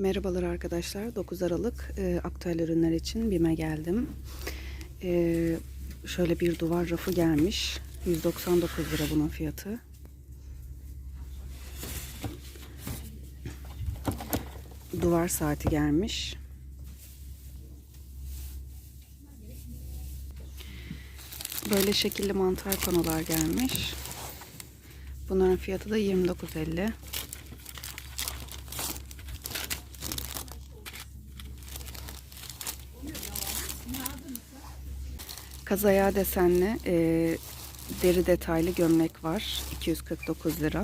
Merhabalar arkadaşlar. 9 Aralık e, aktüel ürünler için BİM'e geldim. E, şöyle bir duvar rafı gelmiş. 199 lira bunun fiyatı. Duvar saati gelmiş. Böyle şekilli mantar panolar gelmiş. Bunların fiyatı da 29.50. Kazaya desenli e, deri detaylı gömlek var. 249 lira.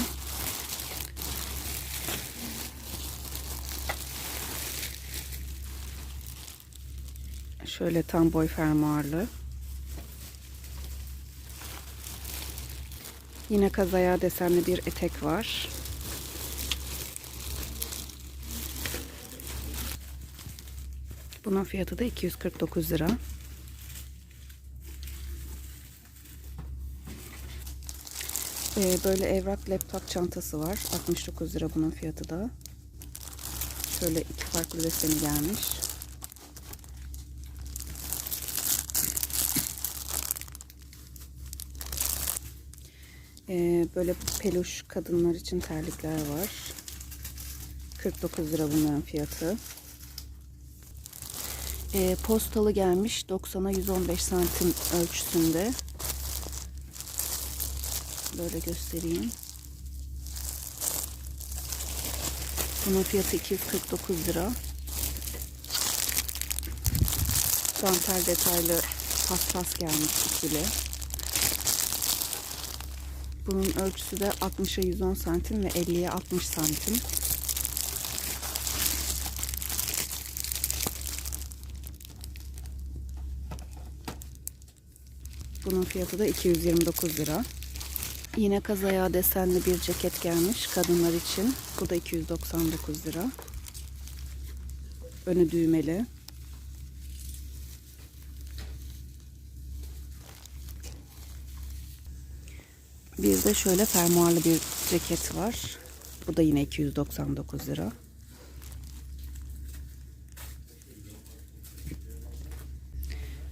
Şöyle tam boy fermuarlı. Yine kazaya desenli bir etek var. Bunun fiyatı da 249 lira. Ee, böyle evrak laptop çantası var. 69 lira bunun fiyatı da. Şöyle iki farklı deseni gelmiş. Ee, böyle peluş kadınlar için terlikler var. 49 lira bunların fiyatı. Ee, postalı gelmiş 90'a 115 santim ölçüsünde. Böyle göstereyim. Bunun fiyatı 249 lira. Dantel detaylı paspas gelmiş ikili. Bunun ölçüsü de 60'a 110 santim ve 50'ye 60 santim. Bunun fiyatı da 229 lira. Yine kazaya desenli bir ceket gelmiş kadınlar için. Bu da 299 lira. Önü düğmeli. Bir de şöyle fermuarlı bir ceket var. Bu da yine 299 lira.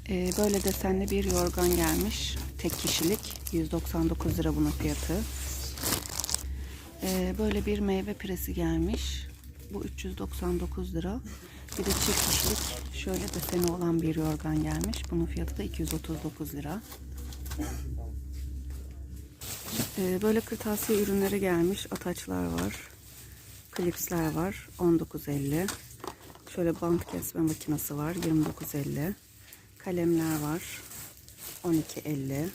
Ee, böyle desenli bir yorgan gelmiş. Tek kişilik 199 lira bunun fiyatı. Ee, böyle bir meyve piresi gelmiş. Bu 399 lira. Bir de çift kişilik şöyle deseni olan bir yorgan gelmiş. Bunun fiyatı da 239 lira. Ee, böyle kırtasiye ürünleri gelmiş. Ataçlar var. Klipsler var. 19.50. Şöyle bant kesme makinesi var. 29.50. Kalemler var. 12.50.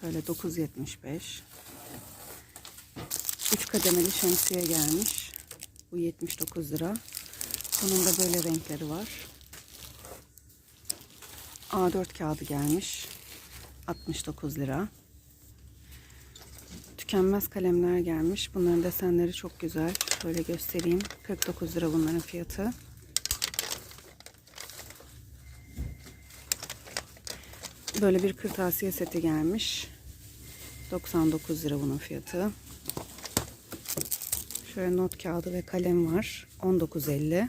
Şöyle 9.75. 3 kademeli şemsiye gelmiş. Bu 79 lira. Bunun da böyle renkleri var. A4 kağıdı gelmiş. 69 lira. Tükenmez kalemler gelmiş. Bunların desenleri çok güzel. Şöyle göstereyim. 49 lira bunların fiyatı. Böyle bir kırtasiye seti gelmiş. 99 lira bunun fiyatı. Şöyle not kağıdı ve kalem var. 19.50.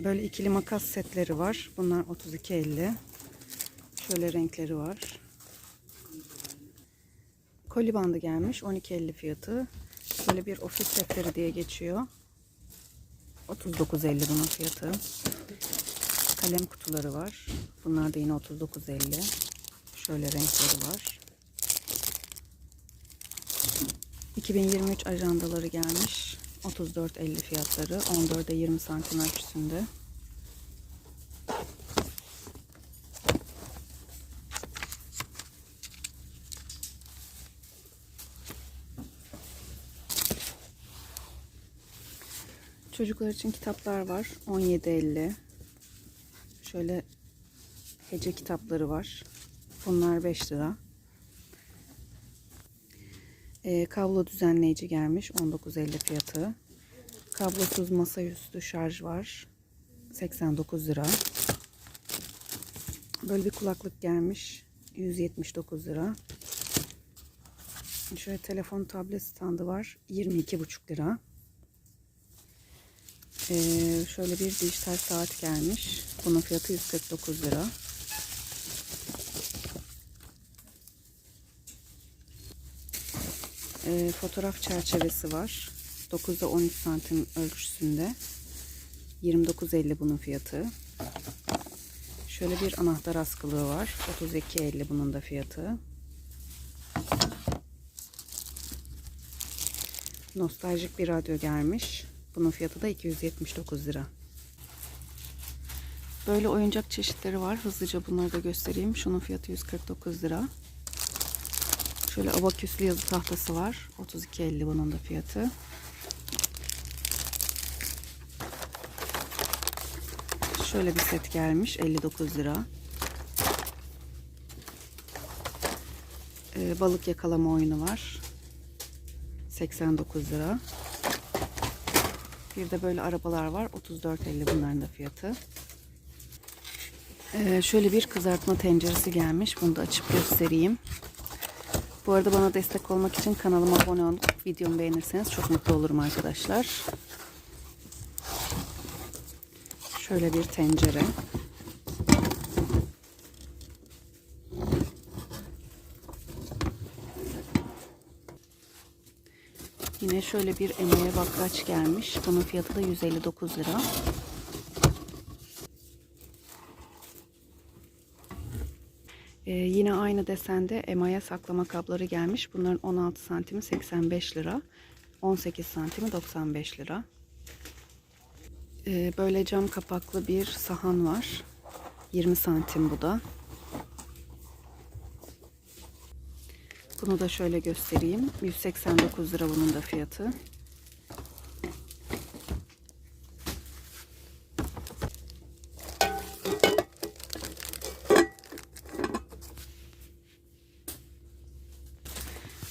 Böyle ikili makas setleri var. Bunlar 32.50. Şöyle renkleri var. Koli bandı gelmiş. 12.50 fiyatı. Böyle bir ofis setleri diye geçiyor. 39.50 bunun fiyatı. Kalem kutuları var. Bunlar da yine 39.50. Şöyle renkleri var. 2023 ajandaları gelmiş. 34.50 fiyatları. 14'e 20 santim ölçüsünde. Çocuklar için kitaplar var. 17.50. Şöyle hece kitapları var. Bunlar 5 lira. Ee, kablo düzenleyici gelmiş. 19.50 fiyatı. Kablosuz masaüstü şarj var. 89 lira. Böyle bir kulaklık gelmiş. 179 lira. Şöyle telefon tablet standı var. 22,5 lira. Ee, şöyle bir dijital saat gelmiş. Bunun fiyatı 149 lira. Ee, fotoğraf çerçevesi var. 9'da 13 santim ölçüsünde. 29.50 bunun fiyatı. Şöyle bir anahtar askılığı var. 32.50 bunun da fiyatı. Nostaljik bir radyo gelmiş. Bunun fiyatı da 279 lira. Böyle oyuncak çeşitleri var. Hızlıca bunları da göstereyim. Şunun fiyatı 149 lira. Şöyle abaküslü yazı tahtası var. 32.50 bunun da fiyatı. Şöyle bir set gelmiş. 59 lira. Ee, balık yakalama oyunu var. 89 lira. Bir de böyle arabalar var. 34.50 bunların da fiyatı. Ee, şöyle bir kızartma tenceresi gelmiş. Bunu da açıp göstereyim. Bu arada bana destek olmak için kanalıma abone olup videomu beğenirseniz çok mutlu olurum arkadaşlar. Şöyle bir tencere. Yine şöyle bir emeğe bakraç gelmiş. Bunun fiyatı da 159 lira. Ee, yine aynı desende emaye saklama kapları gelmiş. Bunların 16 santimi 85 lira. 18 santimi 95 lira. Ee, böyle cam kapaklı bir sahan var. 20 santim bu da. Bunu da şöyle göstereyim. 189 lira bunun da fiyatı.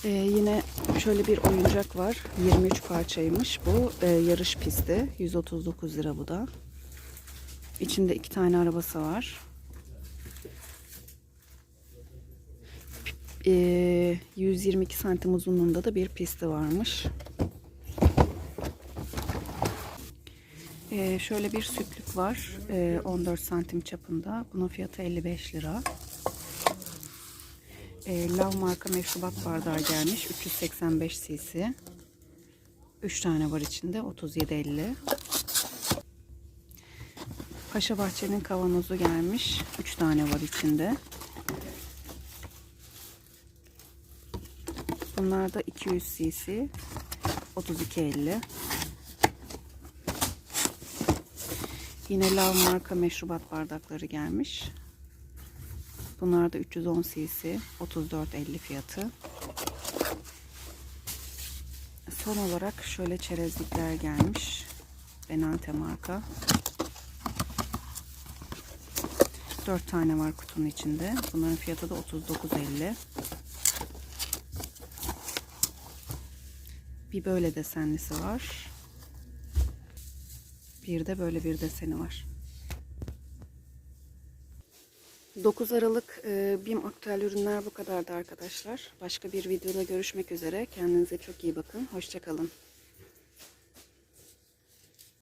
Ee, yine şöyle bir oyuncak var. 23 parçaymış bu. Ee, yarış pisti. 139 lira bu da. İçinde iki tane arabası var. Ee, 122 santim uzunluğunda da bir pisti varmış. Ee, şöyle bir sütlük var. Ee, 14 santim çapında. Bunun fiyatı 55 lira. Ee, Lav marka meşrubat bardağı gelmiş. 385 cc. 3 tane var içinde. 37.50. Paşa Bahçe'nin kavanozu gelmiş. 3 tane var içinde. Bunlar da 200 cc. 32.50. Yine Lav marka meşrubat bardakları gelmiş. Bunlar da 310 cc. 34.50 fiyatı. Son olarak şöyle çerezlikler gelmiş. Benante marka. 4 tane var kutunun içinde. Bunların fiyatı da 39.50. Bir böyle desenlisi var. Bir de böyle bir deseni var. 9 Aralık e, BİM aktüel ürünler bu kadardı arkadaşlar. Başka bir videoda görüşmek üzere. Kendinize çok iyi bakın. Hoşçakalın.